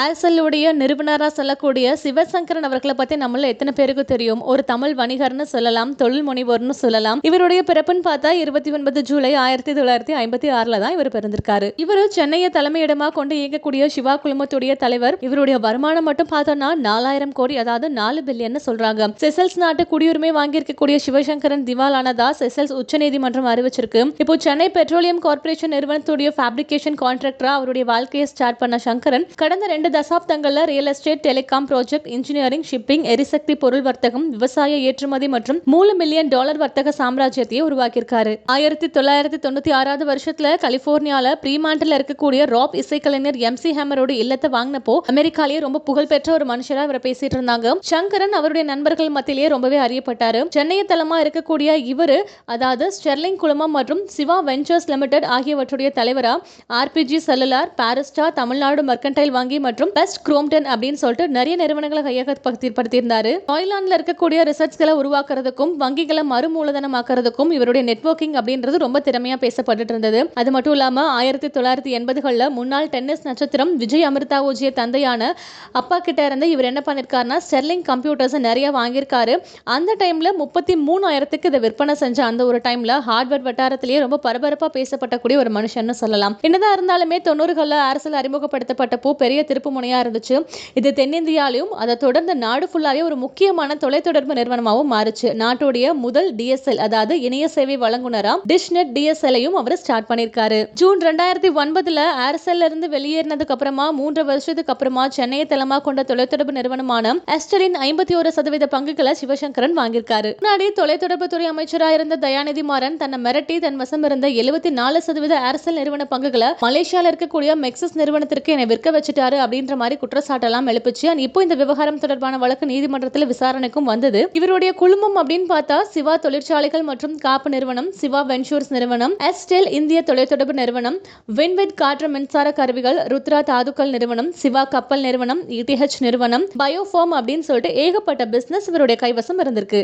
ஏர்செல்லுடைய நிறுவனராக சொல்லக்கூடிய சிவசங்கரன் அவர்களை பற்றி நம்மள எத்தனை பேருக்கு தெரியும்? ஒரு தமிழ் வணிகர்னு சொல்லலாம் தொழில் முனைவோர்னு சொல்லலாம். இவருடைய பிறப்புன்னு பார்த்தா இருபத்தி ஒன்பது ஜூலை ஆயிரத்தி தொள்ளாயிரத்தி ஐம்பத்தி ஆறில் தான் இவர் பிறந்திருக்காரு. இவர் சென்னையை தலைமையிடமாக கொண்டு இயங்கக்கூடிய சிவா குழுமத்துடைய தலைவர். இவருடைய வருமானம் மட்டும் பார்த்தோம்னா நாலாயிரம் கோடி அதாவது நாலு பில்லியன் சொல்றாங்க. செசல்ஸ் நாட்டு குடியுரிமை வாங்கியிருக்கக்கூடிய சிவசங்கரன் திவாலானதா செசல்ஸ் உச்சநீதிமன்றம் அறிவிச்சிருக்கு. இப்போ சென்னை பெட்ரோலியம் கார்ப்பரேஷன் நிறுவனத்துடைய ஃபேப்ரிகேஷன் கான்ட்ராக்டரா அவருடைய வாழ்க்கையை ஸ்டார்ட் பண்ண சங்கரன் கடந்த ரெண்டு தசாப்தங்கள்ல real estate telecom project engineering shipping எரிசக்தி பொருள் வர்த்தகம் விவசாய ஏற்றுமதி மற்றும் மூணு மில்லியன் டாலர் வர்த்தக சாம்ராஜ்யத்தையே உருவாக்கியிருக்காரு. ஆயிரத்தி தொள்ளாயிரத்தி தொண்ணூத்தி ஆறாவது வருஷத்துல கலிபோர்னியால பிரீமாண்டில் இருக்கக்கூடிய ராப் இசைக்கலைஞர் எம் சி ஹேமரோட இல்லத்தை வாங்கினப்போ அமெரிக்காலேயே ரொம்ப புகழ்பெற்ற ஒரு மனுஷரா இவரை பேசிட்டு இருந்தாங்க. சங்கரன் அவருடைய நண்பர்கள் மத்தியிலேயே ரொம்பவே அறியப்பட்டாரு. சென்னையை தளமா இருக்கக்கூடிய இவரு அதாவது ஸ்டெர்லிங் குழுமம் மற்றும் சிவா வெஞ்சர்ஸ் லிமிடெட் ஆகியவற்றுடைய தலைவரா RPG cellular Barista Tamil Nadu mercantile வங்கி மற்றும் பெஸ்ட் குரோம்டன் அப்படின்னு சொல்லிட்டு நிறைய நிறுவனங்களை கையகப்படுத்தியிருந்தாரு. தாய்லாந்துல இருக்கக்கூடிய ரிசர்ச்களை உருவாக்குறதுக்கும் வங்கிகளை மறுமூலதனமாக்குறதுக்கும் இவருடைய நெட்வொர்க்கிங் அப்படின்றது ரொம்ப திறமையா பேசப்பட்டு இருந்தது. அது மட்டும் இல்லாம ஆயிரத்தி தொள்ளாயிரத்தி எண்பதுகளில் முன்னாள் டென்னிஸ் நட்சத்திரம் விஜய் அமிர்தாவோஜிய தந்தையான அப்பா கிட்ட இருந்து இவர் என்ன பண்ணிருக்காருன்னா ஸ்டெர்லிங் கம்ப்யூட்டர்ஸ் நிறைய வாங்கியிருக்காரு. அந்த டைம்ல முப்பத்தி மூணாயிரத்துக்கு இதை விற்பனை செஞ்ச அந்த ஒரு டைம்ல ஹார்ட்வேர் வட்டாரத்திலேயே ரொம்ப பரபரப்பா பேசப்படக்கூடிய ஒரு மனுஷன் சொல்லலாம். என்னதான் இருந்தாலுமே தொண்ணூறுகளில் அரசியல் அறிமுகப்படுத்தப்பட்டப்போ பெரிய திருப்பு முனையாக இருந்துச்சு. இது தென்னிந்தியாலையும் அதை தொடர்ந்து நாடு ஃபுல்லாகவே ஒரு முக்கியமான தொலைத்தொடர்பு நிறுவனமாகவும் மாறுச்சு. நாட்டுடைய முதல் டிஎஸ்எல் அதாவது இணைய சேவை வழங்குனரா டிஷ்நெட் டிஎஸ்எல்லையும் அவர் ஸ்டார்ட் பண்ணியிருக்காரு ஜூன் ரெண்டாயிரத்தி ஒன்பதுல ஏர்செல்ல இருந்து வெளியேறினதுக்கு அப்புறமா மூன்று வருஷத்துக்கு அப்புறமா சென்னையை தளமாக கொண்ட தொலைத்தொடர்பு நிறுவனமான எஸ்டரின் ஐம்பத்தி ஒரு சதவீத பங்குகளை சிவசங்கரன் வாங்கியிருக்காரு. முன்னாடி தொலைத்தொடர்பு துறை அமைச்சராக இருந்த தயாநிதி மாறன் தன்னை மிரட்டி தன் வசம் இருந்த எழுபத்தி நாலு சதவீத ஏர்செல் நிறுவன பங்குகளை மலேசியால இருக்கக்கூடிய மெக்சஸ் நிறுவனத்திற்கு என்னை விற்க வச்சுட்டாரு அப்படின்ற மாதிரி குற்றச்சாட்டெல்லாம் எழுப்பிச்சு. அண்ட் இப்போ இந்த விவகாரம் தொடர்பான வழக்கு நீதிமன்றத்தில் விசாரணைக்கும் வந்தது. இவருடைய குழுமம் அப்படின்னு பார்த்தா சிவா தொழிற்சாலைகள் மற்றும் காப்பு நிறுவனம் சிவா வென்ச்சூர்ஸ் நிறுவனம் எஸ்டெல் இந்திய தொலைத்தொடர்பு நிறுவனம் விண்வெட் காற்று மின்சார கருவிகள் ருத்ரா தாதுக்கள் நிறுவனம் சிவா கப்பல் நிறுவனம் இடிஹெச் நிறுவனம் பயோஃபார்ம் அப்படின்னு சொல்லிட்டு ஏகப்பட்ட பிசினஸ் இவருடைய கைவசம் இருந்திருக்கு.